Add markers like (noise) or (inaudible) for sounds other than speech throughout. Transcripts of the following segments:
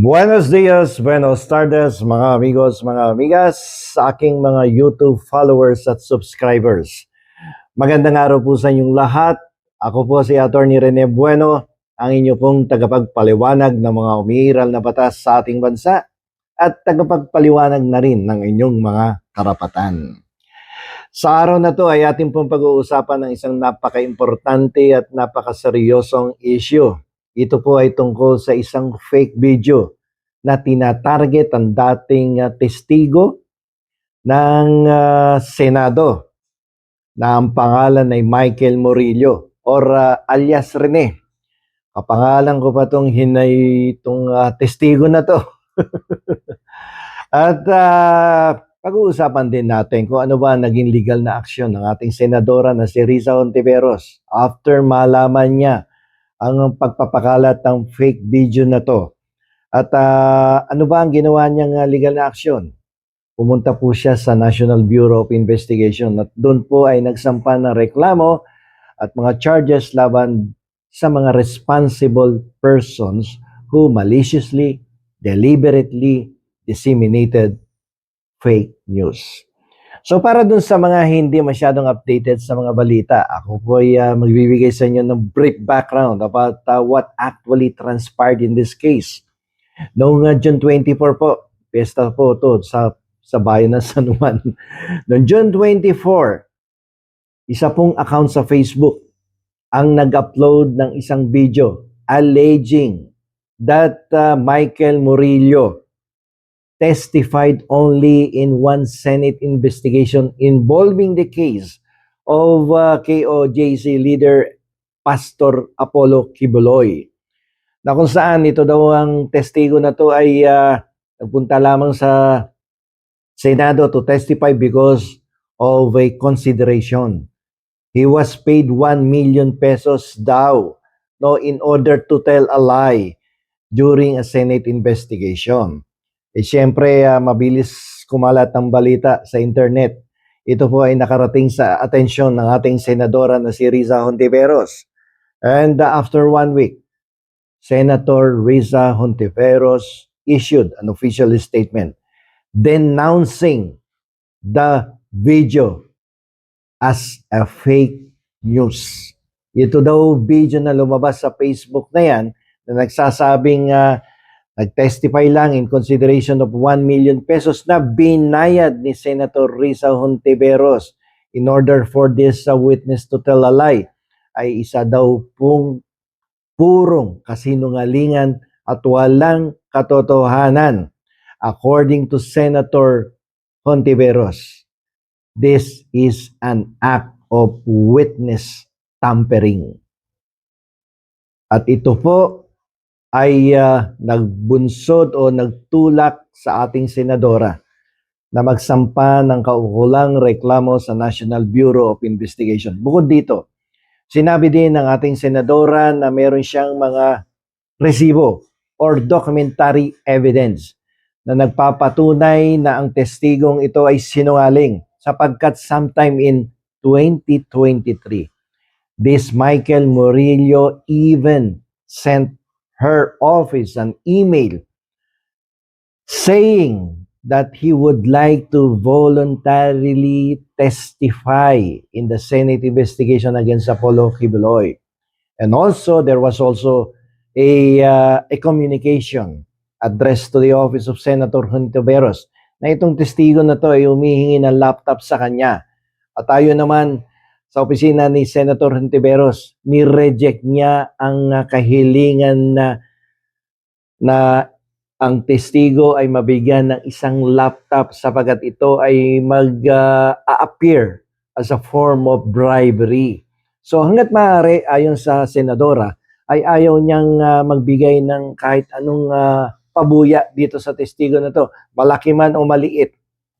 Buenos dias, buenos tardes, mga amigos, mga amigas, sa aking mga YouTube followers at subscribers. Magandang araw po sa inyong lahat. Ako po si Attorney Rene Bueno, ang inyo pong tagapagpaliwanag ng mga umiiral na batas sa ating bansa at tagapagpaliwanag na rin ng inyong mga karapatan. Sa araw na to ay ating pong pag-uusapan ng isang napaka-importante at napakaseryosong issue. Ito po ay tungkol sa isang fake video na tinatarget ang dating ah, testigo ng ah, Senado na ang pangalan ay Michael Murillo or ah, alias Rene. Kapangalan ko pa tong hinay itong ah, testigo na to. (laughs) At ah, pag-uusapan din natin kung ano ba naging legal na aksyon ng ating senadora na si Risa Ontiveros after malaman niya ang pagpapakalat ng fake video na to. At ah, ano ba ang ginawa niyang ah, legal na aksyon? Pumunta po siya sa National Bureau of Investigation at doon po ay nagsampa ng reklamo at mga charges laban sa mga responsible persons who maliciously, deliberately disseminated fake news. So para dun sa mga hindi masyadong updated sa mga balita, ako po ay ah, magbibigay sa inyo ng brief background about ah, what actually transpired in this case. Noong ah, June 24 po, pesta po to sa sa bayan ng (laughs) San Juan. Noong June 24, isa pong account sa Facebook ang nag-upload ng isang video alleging that ah, Michael Murillo testified only in one Senate investigation involving the case of uh, KOJC leader Pastor Apollo Kibuloy. Na kung saan ito daw ang testigo na to ay uh, nagpunta lamang sa Senado to testify because of a consideration. He was paid 1 million pesos daw no in order to tell a lie during a Senate investigation. Eh siyempre, ah, mabilis kumalat ang balita sa internet. Ito po ay nakarating sa atensyon ng ating senadora na si Riza Hontiveros. And ah, after one week, Senator Riza Hontiveros issued an official statement denouncing the video as a fake news. Ito daw video na lumabas sa Facebook na yan na nagsasabing ah, Nag-testify lang in consideration of 1 million pesos na binayad ni Senator Risa Hontiveros in order for this uh, witness to tell a lie ay isa daw pong purong kasinungalingan at walang katotohanan according to Senator Hontiveros. This is an act of witness tampering. At ito po ay ah, nagbunsod o nagtulak sa ating senadora na magsampa ng kaukulang reklamo sa National Bureau of Investigation. Bukod dito, sinabi din ng ating senadora na meron siyang mga resibo or documentary evidence na nagpapatunay na ang testigong ito ay sinungaling sapagkat sometime in 2023, this Michael Murillo even sent her office an email saying that he would like to voluntarily testify in the Senate investigation against Apollo Kibuloy. And also, there was also a, uh, a communication addressed to the office of Senator Hontiveros na itong testigo na to ay humihingi ng laptop sa kanya. At tayo naman sa opisina ni Senator Hontiveros, ni-reject niya ang uh, kahilingan na na ang testigo ay mabigyan ng isang laptop sapagat ito ay mag-appear as a form of bribery. So hanggat maaari, ayon sa senadora, ay ayaw niyang ah, magbigay ng kahit anong ah, pabuya dito sa testigo na to, malaki man o maliit.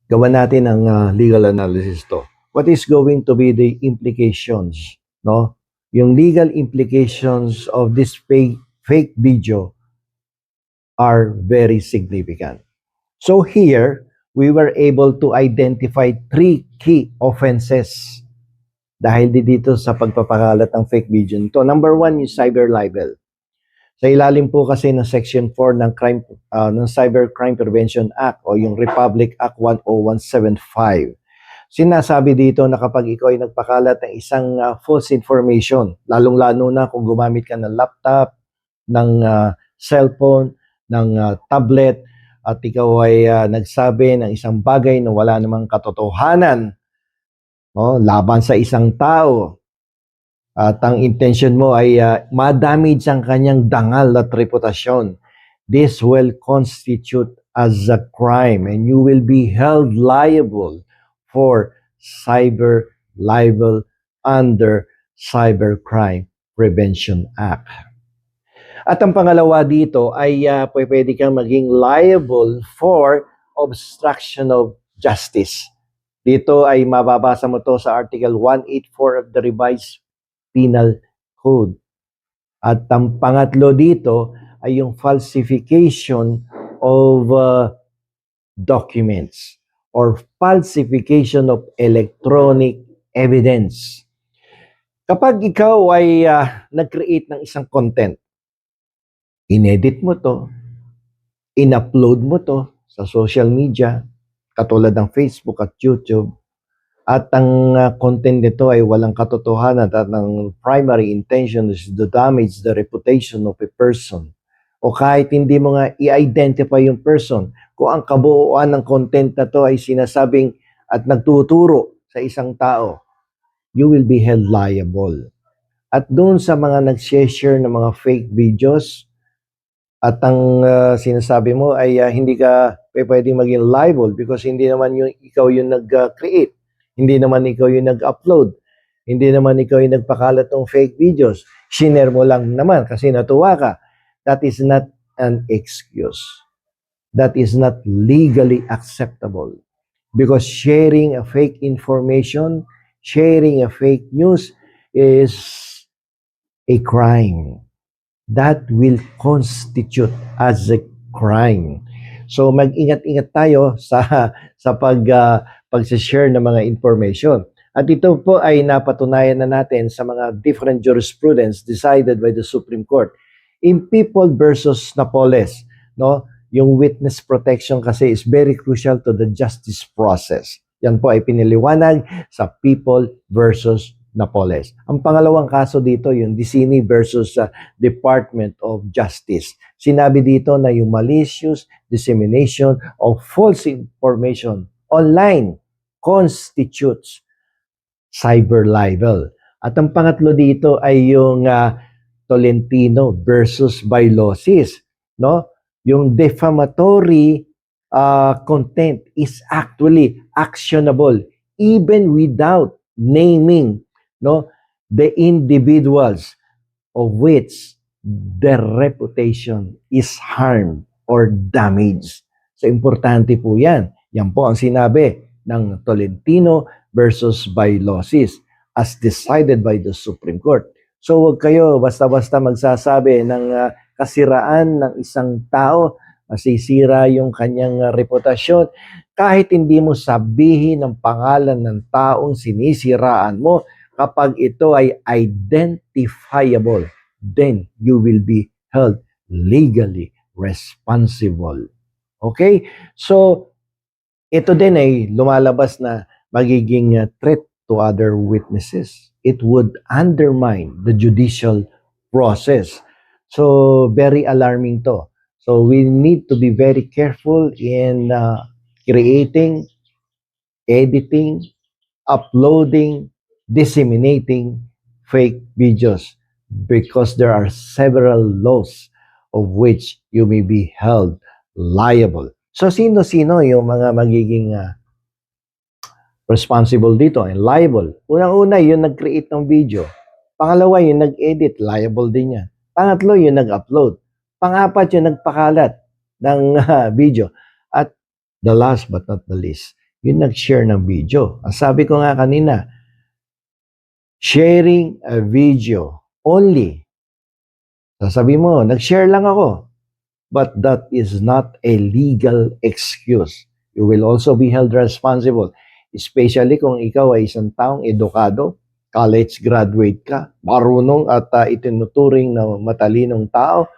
Gawa natin ang ah, legal analysis to. What is going to be the implications, no? Yung legal implications of this fake fake video are very significant. So here, we were able to identify three key offenses dahil di dito sa pagpapakalat ng fake video nito. Number one is cyber libel. Sa ilalim po kasi ng Section 4 ng Crime ah, ng Cybercrime Prevention Act o yung Republic Act 10175. Sinasabi dito na kapag ikaw ay nagpakalat ng isang ah, false information, lalong-lalo na kung gumamit ka ng laptop, ng ah, cellphone, ng ah, tablet, at ikaw ay ah, nagsabi ng isang bagay na wala namang katotohanan no, laban sa isang tao, at ang intention mo ay uh, ma-damage ang kanyang dangal at reputasyon. This will constitute as a crime and you will be held liable for cyber libel under Cybercrime Prevention Act. At ang pangalawa dito ay uh, pwede kang maging liable for obstruction of justice. Dito ay mababasa mo to sa Article 184 of the Revised Penal Code. At ang pangatlo dito ay yung falsification of uh, documents or falsification of electronic evidence. Kapag ikaw ay uh, nag-create ng isang content, inedit mo to, in-upload mo to sa social media, katulad ng Facebook at YouTube, at ang uh, content nito ay walang katotohanan at ang primary intention is to damage the reputation of a person. O kahit hindi mo nga i-identify yung person, kung ang kabuuan ng content na to ay sinasabing at nagtuturo sa isang tao, you will be held liable. At doon sa mga nag-share ng mga fake videos, at ang uh, sinasabi mo ay uh, hindi ka pwedeng maging liable because hindi naman yung ikaw yung nag-create. Hindi naman ikaw yung nag-upload. Hindi naman ikaw yung nagpakalat ng fake videos. Shiner mo lang naman kasi natuwa ka. That is not an excuse. That is not legally acceptable. Because sharing a fake information, sharing a fake news is a crime. That will constitute as a crime. So mag-ingat-ingat tayo sa (laughs) sa pag uh, pag-share ng mga information. At ito po ay napatunayan na natin sa mga different jurisprudence decided by the Supreme Court. In People versus Napoles, no? Yung witness protection kasi is very crucial to the justice process. Yan po ay piniliwanag sa People versus Napoles. Ang pangalawang kaso dito, yung Dicini versus uh, Department of Justice. Sinabi dito na yung malicious dissemination of false information online constitutes cyber libel. At ang pangatlo dito ay yung uh, Tolentino versus Bailosis, no? Yung defamatory uh, content is actually actionable even without naming no the individuals of which their reputation is harmed or damaged. So importante po 'yan. Yan po ang sinabi ng Tolentino versus Bailosis as decided by the Supreme Court. So huwag kayo basta-basta magsasabi ng uh, kasiraan ng isang tao, masisira yung kanyang uh, reputasyon, kahit hindi mo sabihin ang pangalan ng taong sinisiraan mo, kapag ito ay identifiable, then you will be held legally responsible. Okay? So, ito din ay lumalabas na magiging uh, threat to other witnesses. It would undermine the judicial process. So, very alarming to. So, we need to be very careful in uh, creating, editing, uploading, disseminating fake videos because there are several laws of which you may be held liable. So, sino-sino yung mga magiging uh, responsible dito and liable? Unang-una, yung nag-create ng video. Pangalawa, yung nag-edit, liable din yan. Pangatlo, yung nag-upload. Pangapat, yung nagpakalat ng uh, (laughs) video. At the last but not the least, yung nag-share ng video. Ang sabi ko nga kanina, sharing a video only. Sasabi mo, nag-share lang ako. But that is not a legal excuse. You will also be held responsible. Especially kung ikaw ay isang taong edukado, college graduate ka, marunong at uh, itinuturing na matalinong tao,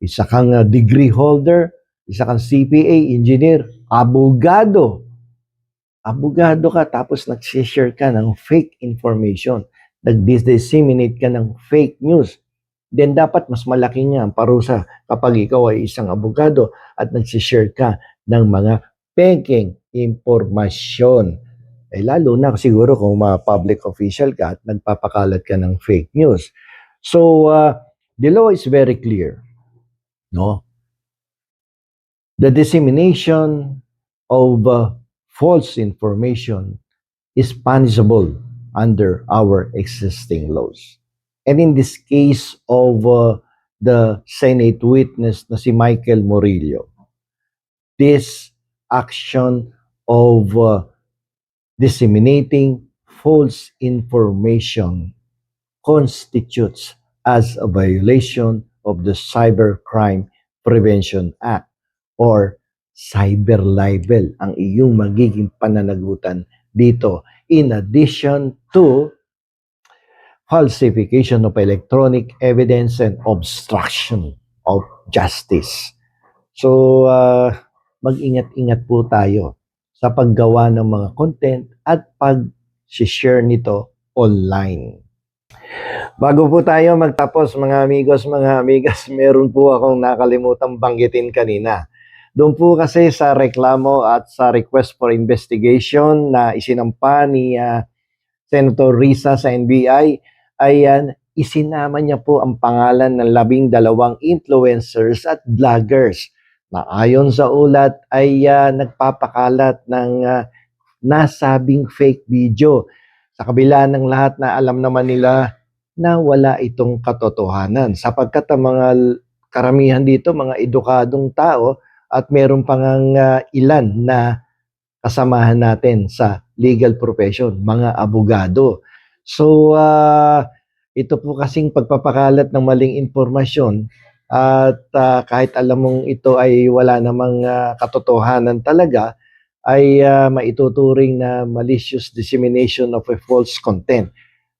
isa kang uh, degree holder, isa kang CPA, engineer, abogado. Abogado ka tapos nag-share ka ng fake information. Nag-disseminate ka ng fake news. Then dapat mas malaki nga ang parusa kapag ikaw ay isang abogado at nag-share ka ng mga peking impormasyon. Eh lalo na siguro kung mga public official ka at nagpapakalat ka ng fake news. So, uh, the law is very clear. No? The dissemination of uh, false information is punishable under our existing laws. And in this case of uh, the Senate witness na si Michael Murillo, this action of uh, disseminating false information constitutes as a violation of the Cybercrime Prevention Act or cyber libel ang iyong magiging pananagutan dito in addition to falsification of electronic evidence and obstruction of justice. So, uh, mag-ingat-ingat po tayo sa paggawa ng mga content at pag-share nito online. Bago po tayo magtapos mga amigos, mga amigas, (laughs) meron po akong nakalimutang banggitin kanina. Doon po kasi sa reklamo at sa request for investigation na isinampa ni uh, Senator Risa sa NBI ay uh, isinama niya po ang pangalan ng labing dalawang influencers at vloggers na ayon sa ulat ay uh, nagpapakalat ng uh, nasabing fake video. Sa kabila ng lahat na alam naman nila na wala itong katotohanan sapagkat ang mga karamihan dito mga edukadong tao at meron pang uh, ilan na kasamahan natin sa legal profession, mga abogado. So, uh, ito po kasing pagpapakalat ng maling impormasyon at uh, kahit alam mong ito ay wala namang uh, katotohanan talaga, ay uh, maituturing na malicious dissemination of a false content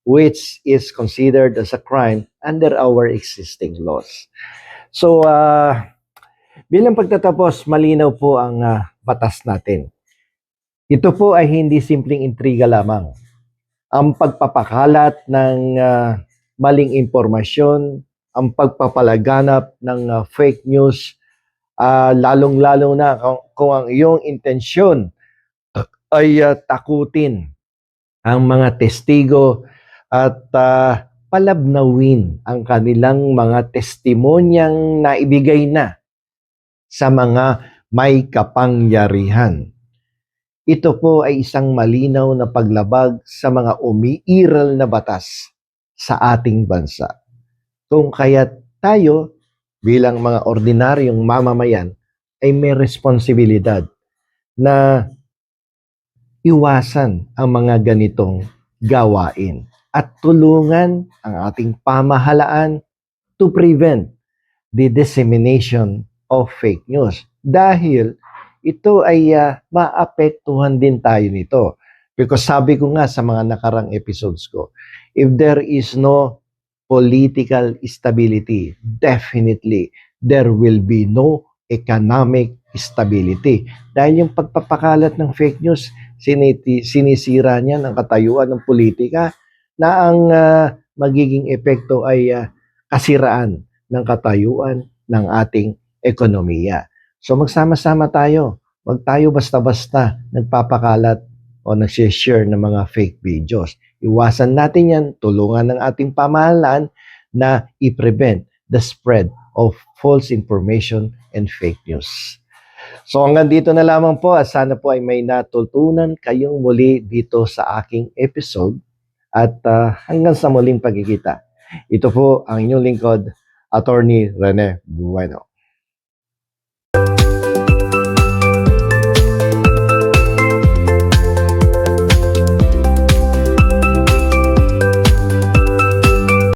which is considered as a crime under our existing laws. So, uh, bilang pagtatapos, malinaw po ang uh, batas natin. Ito po ay hindi simpleng intriga lamang. Ang pagpapakalat ng uh, maling impormasyon, ang pagpapalaganap ng uh, fake news, uh, lalong-lalo na kung, kung ang iyong intensyon ay uh, takutin ang mga testigo at uh, palabnawin ang kanilang mga testimonyang naibigay na sa mga may kapangyarihan. Ito po ay isang malinaw na paglabag sa mga umiiral na batas sa ating bansa. Kung kaya tayo bilang mga ordinaryong mamamayan ay may responsibilidad na iwasan ang mga ganitong gawain at tulungan ang ating pamahalaan to prevent the dissemination of fake news dahil ito ay uh, maapektuhan din tayo nito. Because sabi ko nga sa mga nakarang episodes ko, if there is no political stability, definitely there will be no economic stability. Dahil yung pagpapakalat ng fake news, siniti, sinisira niya ng katayuan ng politika na ang uh, magiging epekto ay uh, kasiraan ng katayuan ng ating ekonomiya. So magsama-sama tayo. Huwag tayo basta-basta nagpapakalat o nag-share ng mga fake videos. Iwasan natin yan, tulungan ng ating pamahalaan na i-prevent the spread of false information and fake news. So hanggang dito na lamang po at sana po ay may natutunan kayong muli dito sa aking episode at uh, hanggang sa muling pagkikita. Ito po ang inyong lingkod, Attorney Rene Bueno.